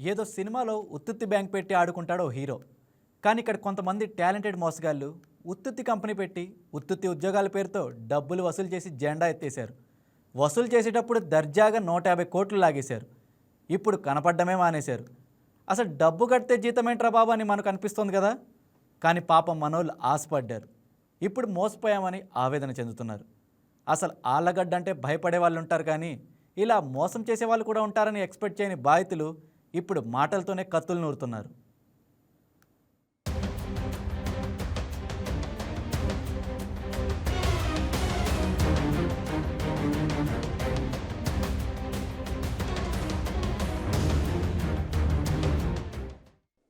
ఏదో సినిమాలో ఉత్తుత్తి బ్యాంక్ పెట్టి ఆడుకుంటాడో హీరో. కానీ ఇక్కడ కొంతమంది టాలెంటెడ్ మోసగాళ్ళు ఉత్తుత్తి కంపెనీ పెట్టి ఉత్తుత్తి ఉద్యోగాల పేరుతో డబ్బులు వసూలు చేసి జెండా ఎత్తేశారు. వసూలు చేసేటప్పుడు దర్జాగా నూట యాభై కోట్లు లాగేశారు. ఇప్పుడు కనపడ్డమే మానేశారు. అసలు డబ్బు కడితే జీతం ఏంట్రా బాబు అని మనకు అనిపిస్తుంది కదా? కానీ పాపం మనోళ్ళు ఆశపడ్డారు. ఇప్పుడు మోసపోయామని ఆవేదన చెందుతున్నారు. అసలు ఆళ్ళగడ్డ అంటే భయపడే వాళ్ళు ఉంటారు కానీ ఇలా మోసం చేసే వాళ్ళు కూడా ఉంటారని ఎక్స్పెక్ట్ చేయని బాధితులు ఇప్పుడు మాటలతోనే కత్తులు నూరుతున్నారు.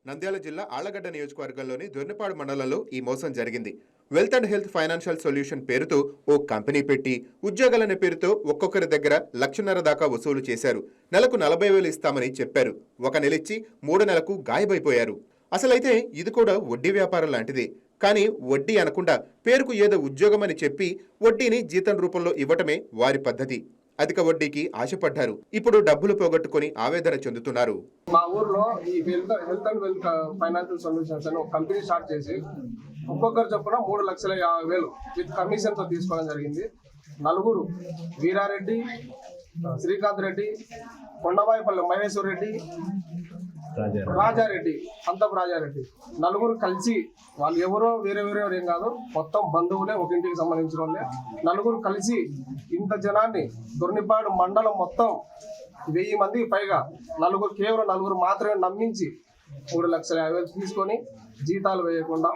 నంద్యాల జిల్లా ఆళ్ళగడ్డ నియోజకవర్గంలోని దొర్నిపాడు మండలంలో ఈ మోసం జరిగింది. Wealth and health financial solution పేరుతో ఓ కంపెనీ పెట్టి ఉద్యోగాలనే పేరుతో ఒక్కొక్కరి దగ్గర లక్షన్నర దాకా వసూలు చేశారు. నెలకు నలభై వేలు ఇస్తామని చెప్పారు. ఒక నెలిచ్చి మూడు నెలకు గాయబైపోయారు. అసలైతే ఇది కూడా వడ్డీ వ్యాపారం లాంటిదే. కానీ వడ్డీ అనకుండా పేరుకు ఏదో ఉద్యోగమని చెప్పి వడ్డీని జీతం రూపంలో ఇవ్వటమే వారి పద్ధతి. అధిక వడ్డీకి ఆశపడ్డారు. ఇప్పుడు డబ్బులు పోగొట్టుకుని ఆవేదన చెందుతున్నారు. మా ఊర్లో ఈ health health and wealth financial solutions అని ఒక కంపెనీ స్టార్ట్ చేసి ఒక్కొక్కరు చొప్పున మూడు లక్షల యాభై వేలు విత్ కమిషన్తో తీసుకోవడం జరిగింది. నలుగురు వీరారెడ్డి శ్రీకాంత్ రెడ్డి కొండవాయిపల్లి మహేశ్వర్ రెడ్డి రాజారెడ్డి. అంతపు రాజారెడ్డి. నలుగురు కలిసి వాళ్ళు ఎవరో వేరే వేరే ఏం కాదు మొత్తం బంధువులే ఒక ఇంటికి సంబంధించిన వాళ్ళే. నలుగురు కలిసి ఇంత జనాన్ని దొర్నిపాడు మండలం మొత్తం వెయ్యి మందికి పైగా నలుగురు కేవలం నలుగురు మాత్రమే నమ్మించి మూడు లక్షల యాభై వేలు తీసుకొని జీతాలు వేయకుండా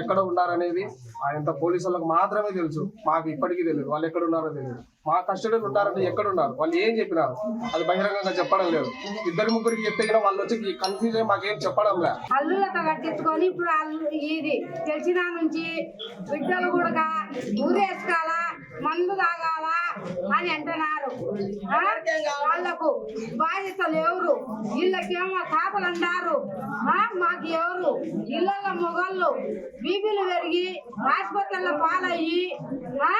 ఎక్కడ ఉన్నారనేది ఆయన పోలీసు వాళ్ళకి మాత్రమే తెలుసు. మాకు ఇప్పటికీ తెలియదు వాళ్ళు ఎక్కడ ఉన్నారో తెలియదు మా కస్టడీలు ఉన్నారంటే ఎక్కడ ఉన్నారు? వాళ్ళు ఏం చెప్పినారు? అది బహిరంగంగా చెప్పడం లేదు. ఇద్దరు ముగ్గురికి చెప్తే కూడా వాళ్ళు వచ్చి కన్ఫ్యూజ్ అయ్యి మాకేం చెప్పడం లేదు. అల్లులతో కట్టించుకొని ఇప్పుడు ఇది తెలిసిన నుంచి బిడ్డలు కూడా ఊరేసుకోవాల మందు తాగాల అని అంటనా ఆ? వాళ్ళకు బాధ్యతలు ఎవరు వీళ్ళకేమో తాతలు అంటారు ఆ? మాకు ఎవరు ఇళ్ళ మొగళ్ళు బీపీలు పెరిగి ఆసుపత్రిలో పాలయ్యి ఆ?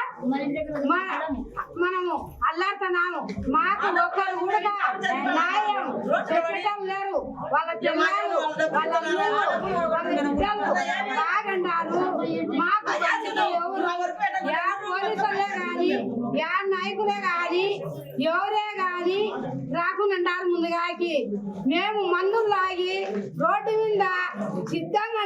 మనము అల్లాడుతున్నాము మాకు ఒక్కరు కూడా న్యాయం చెప్పడం లేరు వాళ్ళ పిల్లలు వాళ్ళ అమ్మలు, బాగుండారు మాకు మేము మందులు లాగి రోడ్డు మీద సిద్ధంగా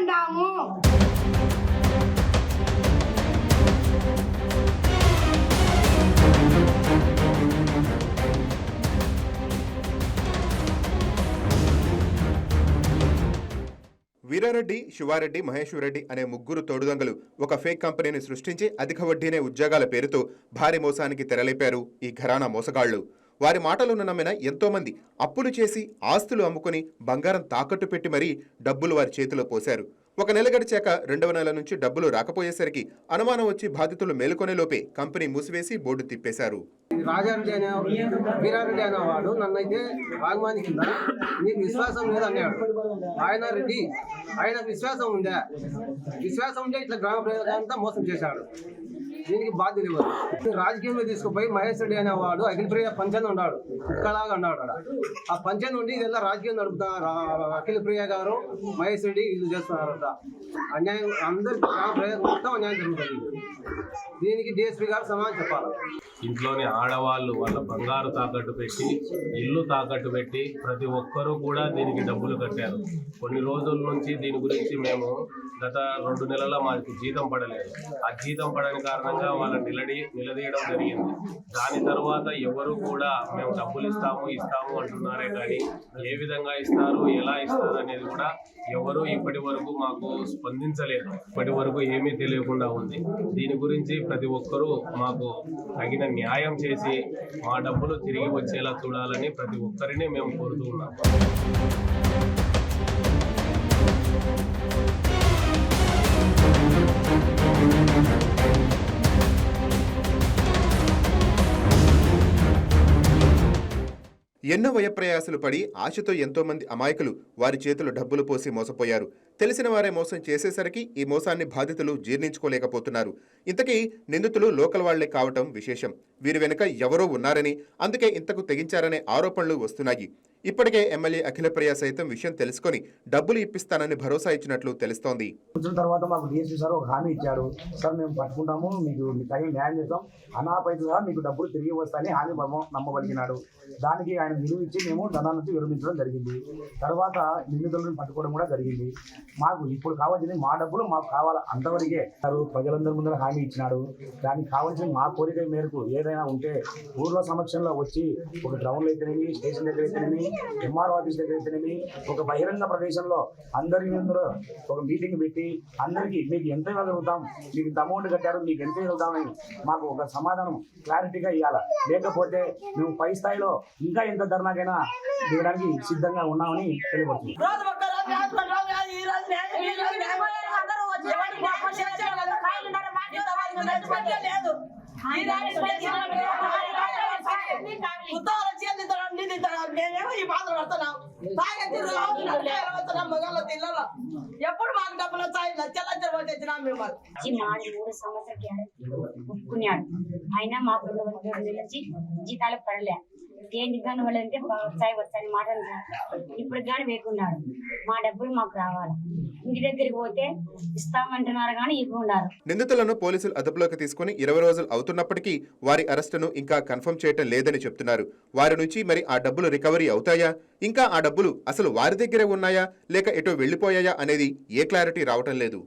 వీరారెడ్డి శివారెడ్డి మహేశ్వర్ రెడ్డి అనే ముగ్గురు తోడుదొంగలు ఒక ఫేక్ కంపెనీని సృష్టించి అధిక వడ్డీనే ఉద్యోగాల పేరుతో భారీ మోసానికి తెరలేపారు ఈ ఘరానా మోసగాళ్ళు వారి మాటలను నమ్మిన ఎంతో మంది అప్పులు చేసి ఆస్తులు అమ్ముకుని బంగారం తాకట్టు పెట్టి మరీ డబ్బులు వారి చేతిలో పోశారు. ఒక నెల గడిచాక రెండవ నెల నుంచి డబ్బులు రాకపోయేసరికి అనుమానం వచ్చి బాధితులు మేలుకొనే లోపే కంపెనీ మూసివేసి బోర్డు తిప్పేశారు. రాజారెడ్డి అనే వీరారెడ్డి అనేవాడు నన్నైతే వాగ్మాని కింద నీకు విశ్వాసం లేదన్నాడు. ఆయన రెడ్డి ఆయన విశ్వాసం ఉందా? విశ్వాసం ఉంటే ఇట్లా గ్రామ ప్రజలంతా మోసం చేశాడు. దీనికి బాధ్యత ఇవ్వదు రాజకీయంలో తీసుకుపోయి మహేష్ రెడ్డి అనేవాడు అఖిల ప్రియ పంచాయతీ ఉన్నాడు. కుక్కలాగా ఉన్నాడు అక్కడ ఆ పంచాయతీ ఉండి ఇదెల్లా రాజకీయం నడుపుతున్నారు ఆ అఖిల ప్రియ గారు మహేష్ రెడ్డి ఇల్లు చేస్తున్నారంట. అన్యాయం అందరి ప్రజలకు మొత్తం అన్యాయం జరుగుతుంది. దీనికి డిఎస్పీ గారు సమాధానం చెప్పాలి. ఇంట్లోని ఆడవాళ్ళు వాళ్ళ బంగారు తాకట్టు పెట్టి ఇల్లు తాకట్టు పెట్టి ప్రతి ఒక్కరూ కూడా దీనికి డబ్బులు కట్టారు. కొన్ని రోజుల నుంచి దీని గురించి మేము గత రెండు నెలల మాకు జీతం పడలేదు. ఆ జీతం పడని కారణంగా వాళ్ళని నిలడి నిలదీయడం జరిగింది. దాని తర్వాత ఎవరు కూడా మేము డబ్బులు ఇస్తాము ఇస్తాము అంటున్నారే కానీ ఏ విధంగా ఇస్తారు ఎలా ఇస్తారు అనేది కూడా ఎవరు ఇప్పటి వరకు మాకు స్పందించలేదు. ఇప్పటి వరకు ఏమీ తెలియకుండా ఉంది. దీని గురించి ప్రతి ఒక్కరూ మాకు తగిన న్యాయం చేసి మా డబ్బులు తిరిగి వచ్చేలా చూడాలని ప్రతి ఒక్కరిని మేము కోరుతూ ఉన్నాము ఎన్నో వయప్రయాసలు పడి ఆశతో ఎంతోమంది అమాయకులు వారి చేతులు డబ్బులు పోసి మోసపోయారు. తెలిసిన వారే మోసం చేసేసరికి ఈ మోసాన్ని బాధితులు జీర్ణించుకోలేకపోతున్నారు. ఇంతకీ నిందితులు లోకల్ వాళ్ళే కావటం విశేషం. వీరి వెనుక ఎవరో ఉన్నారని అందుకే ఇంతకు తెగించారనే ఆరోపణలు వస్తున్నాయి. ఇప్పటికే ఎమ్మెల్యే అఖిలప్రియ సైతం విషయం తెలుసుకొని డబ్బులు ఇప్పిస్తానని భరోసా ఇచ్చినట్లు తెలుస్తోంది. వచ్చిన తర్వాత మాకు డిఎస్పీ సార్ ఒక హామీ ఇచ్చారు. సార్ మేము పట్టుకుంటాము మీకు మీ తగిన న్యాయం చేస్తాం. అనాపైతుగా మీకు డబ్బులు తిరిగి వస్తాయని హామీ నమ్మబలిగినాడు. నమ్మగలిగినాడు దానికి ఆయన విలువ ఇచ్చి మేము ధనాల నుంచి విరమించడం జరిగింది. తర్వాత నిందితులను పట్టుకోవడం కూడా జరిగింది. మాకు ఇప్పుడు కావాల్సింది మా డబ్బులు మాకు కావాలా అంతవరకే ప్రజలందరి ముందర హామీ ఇచ్చినాడు. దానికి కావాల్సిన మా కోరిక మేరకు ఏదైనా ఉంటే ఊర్లో సమక్షంలో వచ్చి ఒక గ్రౌండ్ అయితేనేమి స్టేషన్ దగ్గర అయితేనేమి ఎంఆర్ఓ ఆఫీస్ దగ్గర అయితేనేమి ఒక బహిరంగ ప్రదేశంలో అందరి ముందర ఒక మీటింగ్ పెట్టి అందరికీ మీకు ఎంత ఇవ్వగలుగుతాం మీకు ఇంత అమౌంట్ కట్టారు మీకు ఎంత ఇవ్వగలుగుతామని మాకు ఒక సమాధానం క్లారిటీగా ఇవ్వాలి లేకపోతే మేము పై స్థాయిలో ఇంకా ఎంత ధర్నాకైనా దిగడానికి సిద్ధంగా ఉన్నామని తెలియబడుతుంది రోజు ఒక్క రోజు రాత్రి రోజు ఈ రోజు లేదు, ఈ రోజు లేదు. అందరూ వచ్చి ఎవరికి న్యాయం చేశారు కదా, కాయలు ఉన్నారు, మాకు ఇంతవరకు రెస్పెక్టే లేదు. ఈ రాత్రి చేసిన ఉత్తరాలు నిన్ను తరం. మేమేమో ఈ బాధలు పడుతున్నాం. నలభై వస్తున్నాం మగళ్ళ పిల్లలు ఎప్పుడు మాకు డబ్బులు వచ్చాయి లక్ష లక్షలు పోతే వచ్చినాం మేము మాది మూడు సంవత్సరాల ఒప్పుకున్నాడు అయినా మా పిల్లలు నుంచి జీతాలు పడలే. ఏంటి కానీ వాళ్ళంటే సాయి వచ్చాయి మాట ఇప్పుడు కానీ వేకున్నాడు మా డబ్బులు మాకు రావాలి. ఇంటి దగ్గరికి పోతే ఇస్తామంటున్నారు కానీ ఇవ్వకున్నారు నిందితులను పోలీసులు అదుపులోకి తీసుకుని ఇరవై రోజులు అవుతున్నప్పటికీ వారి అరెస్టును ఇంకా కన్ఫర్మ్ చేయటం లేదని చెప్తున్నారు. వారి నుంచి మరి ఆ డబ్బులు రికవరీ అవుతాయా? ఇంకా ఆ డబ్బులు అసలు వారి దగ్గరే ఉన్నాయా? లేక ఎటో వెళ్ళిపోయాయా అనేది ఏ క్లారిటీ రావటం లేదు.